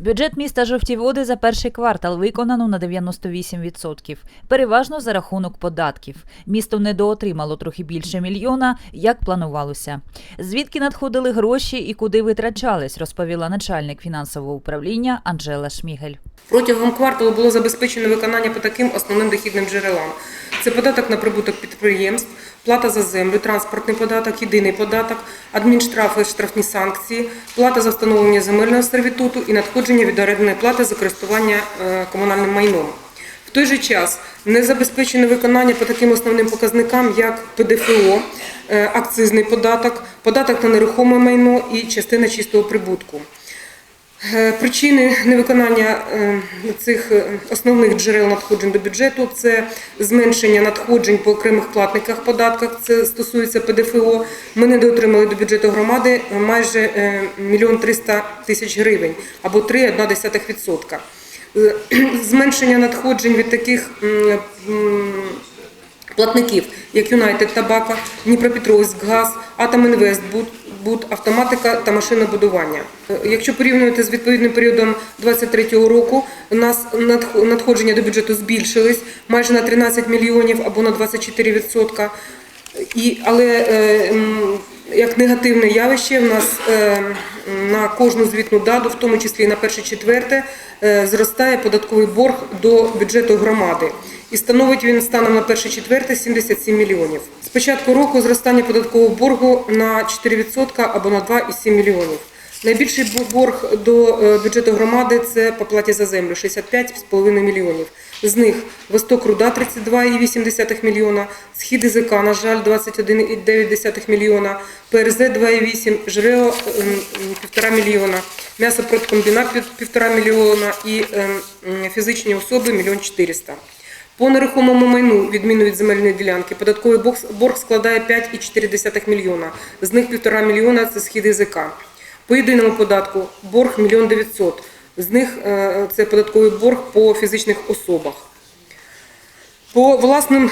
Бюджет міста Жовті Води за перший квартал виконано на 98%, переважно за рахунок податків. Місто недоотримало трохи більше мільйона, як планувалося. Звідки надходили гроші і куди витрачались, розповіла начальник фінансового управління Анжела Шмігель. Протягом кварталу було забезпечено виконання по таким основним дохідним джерелам: це податок на прибуток підприємств, плата за землю, транспортний податок, єдиний податок, адмінштрафи, штрафні санкції, плата за встановлення земельного сервітуту і надходження від орендної плати за користування е, комунальним майном. В той же час не забезпечено виконання по таким основним показникам, як ПДФО, е, акцизний податок, податок на нерухоме майно і частина чистого прибутку. Е, Причини невиконання е, цих е, основних джерел надходжень до бюджету це зменшення надходжень по окремих платниках податках. Це стосується ПДФО. Ми не доотримали до бюджету громади майже е, мільйон триста тисяч гривень або 3,1%. Е, Зменшення надходжень від таких платників, як Юнайтед Табака, Дніпропетровськ Газ, Атомінвест, Буд, автоматика та машинобудування. Е, Якщо порівнювати з відповідним періодом 2023 року, у нас надх- надходження до бюджету збільшились майже на 13 мільйонів або на 24%. І, але е, як негативне явище, в нас е, на кожну звітну дату, в тому числі і на перше четверте, зростає податковий борг до бюджету громади. І становить він станом на перше четверте 77 мільйонів. З початку року зростання податкового боргу на 4% або на 2,7 мільйонів. Найбільший борг до е, бюджету громади це по платі за землю 65,5 мільйонів. З них Восток Руда 32,8 мільйона, Схід ІЗК, на жаль, 21,9 мільйона, ПРЗ 2,8, ЖРЕО ем, ем, 1,5 мільйона, м'ясопродкомбінат пів- 1,5 мільйона і ем, фізичні особи 1 мільйон 400. По нерухомому майну, відміну від земельної ділянки, податковий борг, складає 5,4 мільйона. З них 1,5 мільйона – це схід язика. По єдиному податку борг 1 мільйон 900. З них е, це податковий борг по фізичних особах. По власним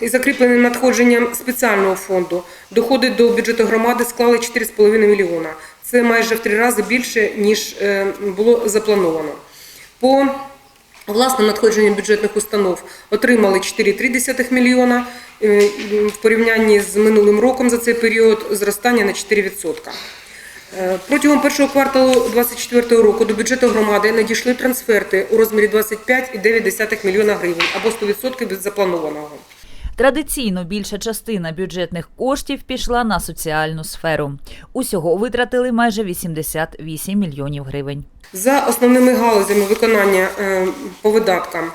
і закріпленим надходженням спеціального фонду доходи до бюджету громади склали 4,5 мільйона. Це майже в три рази більше, ніж е, було заплановано. По власним надходження бюджетних установ отримали 4,3 мільйона. Е, В порівнянні з минулим роком за цей період зростання на 4%. Е, Протягом першого кварталу 2024 року до бюджету громади надійшли трансферти у розмірі 25,9 мільйона гривень або 100% від запланованого. Традиційно більша частина бюджетних коштів пішла на соціальну сферу. Усього витратили майже 88 мільйонів гривень. За основними галузями виконання е, по видаткам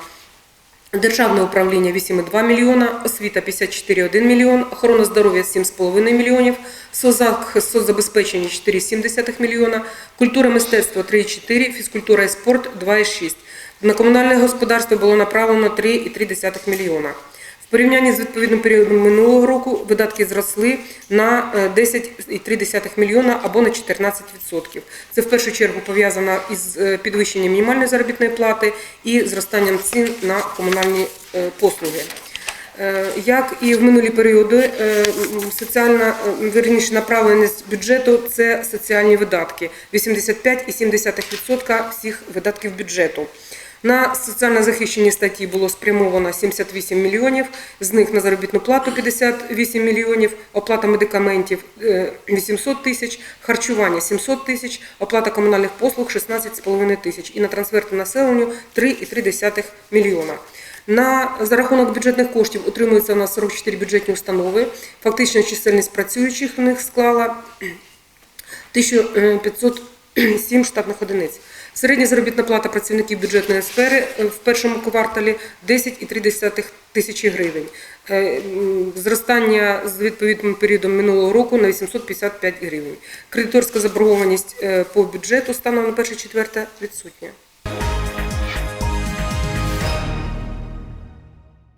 Державне управління 8,2 мільйона, освіта 54,1 мільйон, охорона здоров'я 7,5 мільйонів, соцзахист, соцзабезпечення 4,7 мільйона, культура мистецтво 3,4, фізкультура і спорт 2,6. На комунальне господарство було направлено 3,3 мільйона. В порівнянні з відповідним періодом минулого року видатки зросли на е, 10,3 мільйона або на 14%. Це в першу чергу пов'язано із е, підвищенням мінімальної заробітної плати і зростанням цін на комунальні е, послуги. Е, Як і в минулі періоди, е, соціальна е, вірніше направленість бюджету це соціальні видатки 85,7% всіх видатків бюджету. На соціально захищені статті було спрямовано 78 мільйонів, з них на заробітну плату 58 мільйонів, оплата медикаментів е, 800 тисяч, харчування 700 тисяч, оплата комунальних послуг 16,5 тисяч і на трансферти населенню 3,3 мільйона. На за рахунок бюджетних коштів утримується у нас 44 бюджетні установи. Фактична чисельність працюючих в них склала 1507 штатних одиниць. Середня заробітна плата працівників бюджетної сфери е, в першому кварталі 10,3 тисячі гривень. Е, Зростання з відповідним періодом минулого року на 855 гривень. Кредиторська заборгованість е, по бюджету станом на перше четверте відсутня.